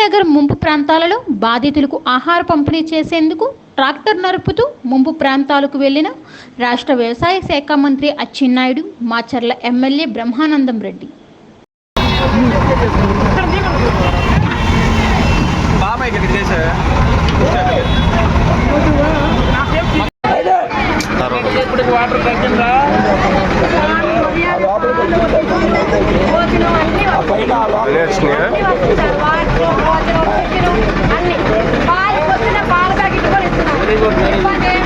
నగర్ ముంపు ప్రాంతాలలో బాధితులకు ఆహార పంపిణీ చేసేందుకు ట్రాక్టర్ నరుపుతూ ముంపు ప్రాంతాలకు వెళ్ళిన రాష్ట్ర వ్యవసాయ శాఖ మంత్రి Atchannaidu Macherla MLA Brahmanandam Reddy. Water Thank you.